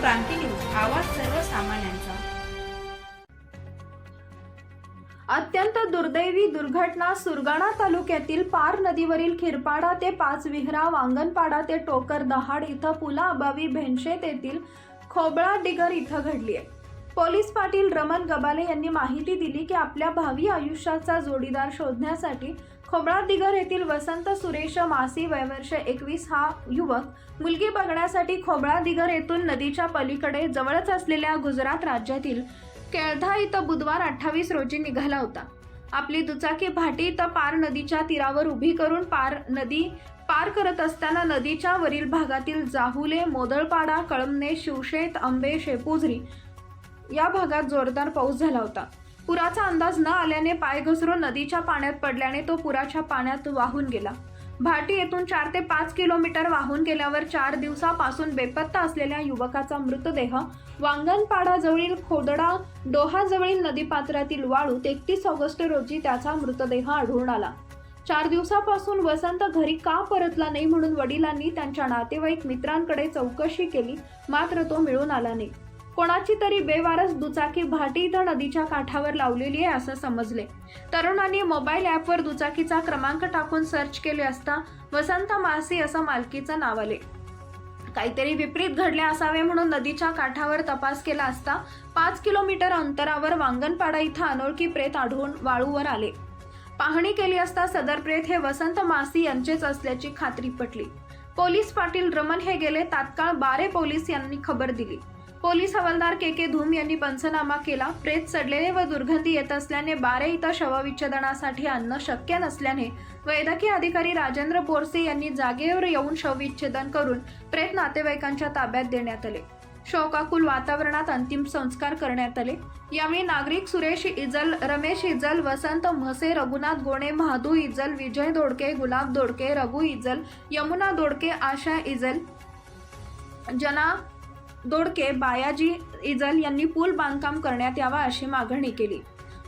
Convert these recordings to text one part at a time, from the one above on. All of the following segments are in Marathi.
क्रांती न्यूज आवाज सर्वसामान्यांचा. अत्यंत दुर्दैवी दुर्घटना सुरगाणा तालुक्यातील पार नदीवरील खिरपाडा ते पाच विहरा वांगणपाडा ते टोकर दहाड इथं पुला अभावी भेंशेत येथील खोबळा डिगर इथं घडली आहे. पोलीस पाटील रमन गबाले यांनी माहिती दिली की आपल्या भावी आयुष्याचा जोडीदार शोधण्यासाठी खोबळा दिगर येथील वसंत सुरेश मासी वयवर्ष एकवीस हा युवक मुलगी बघण्यासाठी खोबळा दिगर येथून नदीच्या पलीकडे जवळच असलेल्या गुजरात राज्यातील केळधा इथं बुधवार अठ्ठावीस रोजी निघाला होता. आपली दुचाकी भाटी इथं पार नदीच्या तीरावर उभी करून पार नदी पार करत असताना नदीच्या वरील भागातील जाहुले मोदळपाडा कळमने शिवशेत आंबे शेपुझरी या भागात जोरदार पाऊस झाला होता. पुराचा अंदाज न आल्याने पाय घसरून नदीच्या पाण्यात पडल्याने तो पुराच्या पाण्यात वाहून गेला. भाटी येथून चार ते पाच किलोमीटर वाहून गेल्यावर चार दिवसापासून बेपत्ता असलेल्या युवकाचा मृतदेह वांगणपाडाजवळील खोदडा डोहाजवळील नदीपात्रातील वाळूत एकतीस ऑगस्ट रोजी त्याचा मृतदेह आढळून आला. चार दिवसापासून वसंत घरी का परतला नाही म्हणून वडिलांनी त्यांच्या नातेवाईक मित्रांकडे चौकशी केली मात्र तो मिळून आला नाही. कोणाची तरी बेवारस दुचाकी भाटी इथं नदीच्या काठावर लावलेली आहे असं समजले. तरुणांनी मोबाईल ॲपवर दुचाकीचा क्रमांक टाकून सर्च केले असता वसंत मासी असं मालकीचं नाव आले. काहीतरी विपरीत घडले असावे म्हणून नदीच्या काठावर तपास केला असता पाच किलोमीटर अंतरावर वांगणपाडा इथं अनोळखी प्रेत आढळून वाळूवर आले. पाहणी केली असता सदर प्रेत हे वसंत मासी यांचेच असल्याची खात्री पटली. पोलीस पाटील रमण हे गेले तात्काळ बारे पोलीस यांनी खबर दिली. पोलीस हवालदार के के धूम यांनी पंचनामा केला. प्रेत चढलेले व दुर्गंधी येत असल्याने बारे इथं शवविच्छेदनासाठी आणणं शक्य नसल्याने वैद्यकीय अधिकारी राजेंद्र बोरसे यांनी जागेवर येऊन शवविच्छेदन करून प्रेत नातेवाईकांच्या ताब्यात देण्यात आले. शोकाकुल वातावरणात अंतिम संस्कार करण्यात आले. यावेळी नागरिक सुरेश इजल रमेश इजल वसंत म्हसे रघुनाथ गोणे महादू इजल विजय दोडके गुलाब दोडके रघु इजल यमुना दोडके आशा इजल जना दोडके बायाजी इजल यांनी पूल बांधकाम करण्यात यावा अशी मागणी केली.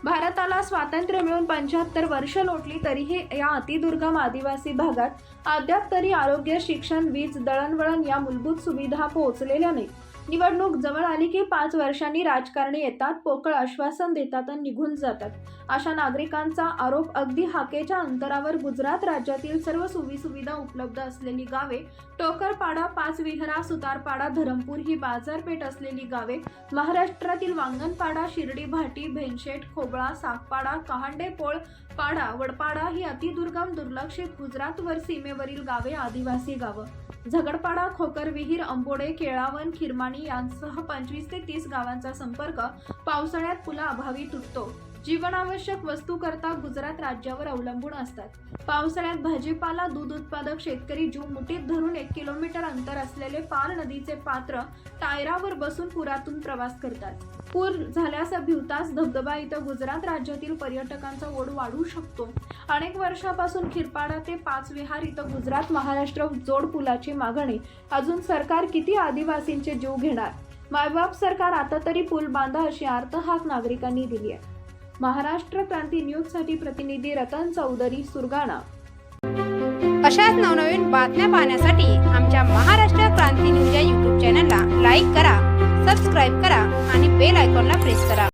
भारताला स्वातंत्र्य मिळून पंच्याहत्तर वर्ष लोटली तरीही या अतिदुर्गम आदिवासी भागात अद्याप तरी आरोग्य शिक्षण वीज दळणवळण या मूलभूत सुविधा पोहोचलेल्या नाही निवडणूक जवळ आली की पाच वर्षांनी राजकारणी येतात पोकळ आश्वासन देतात आणि निघून जातात. अशा नागरिकांचा आरोप अगदी हाकेच्या अंतरावर गुजरात राज्यातील सर्व सुविसुविधा उपलब्ध असलेली गावे टोकरपाडा पाचविहरा सुतारपाडा धरमपूर ही बाजारपेठ असलेली गावे महाराष्ट्रातील वांगणपाडा शिर्डी भाटी भेनशेट कोबळा सागपाडा कहांडेपोळ पाडा वडपाडा ही अतिदुर्गम दुर्लक्षित गुजरातवर सीमेवरील गावे आदिवासी गावं. झगडपाडा खोकर विहीर अंबोडे केळावन खिरमाणी यांसह पंचवीस ते तीस गावांचा संपर्क पावसाळ्यात पुलाअभावी तुटतो. जीवनावश्यक वस्तू करता गुजरात राज्यावर अवलंबून असतात. पावसाळ्यात भाजीपाला दूध उत्पादक शेतकरी जीव मुठीत धरून एक किलोमीटर अंतर असलेले पार नदीचे पात्र टायरावर बसून पुरातून प्रवास करतात. पूर झाल्यास भिवतास धबधबा इथं गुजरात राज्यातील पर्यटकांचा ओढ वाढू शकतो. अनेक वर्षापासून खिरपाडा ते पाचविहार इथं गुजरात महाराष्ट्र जोड पुलाची मागणी. अजून सरकार किती आदिवासींचे जीव घेणार? मायबाप सरकार आता तरी पूल बांधा अशी आर्त हाक नागरिकांनी दिली आहे. महाराष्ट्र क्रांती न्यूजसाठी प्रतिनिधी रतन चौधरी सुरगाणा. अशाच नवनवीन बातम्या पाहण्यासाठी आमच्या महाराष्ट्र क्रांती न्यूज या यूट्यूब चॅनलला लाईक करा सबस्क्राईब करा आणि बेल आयकॉनला प्रेस करा.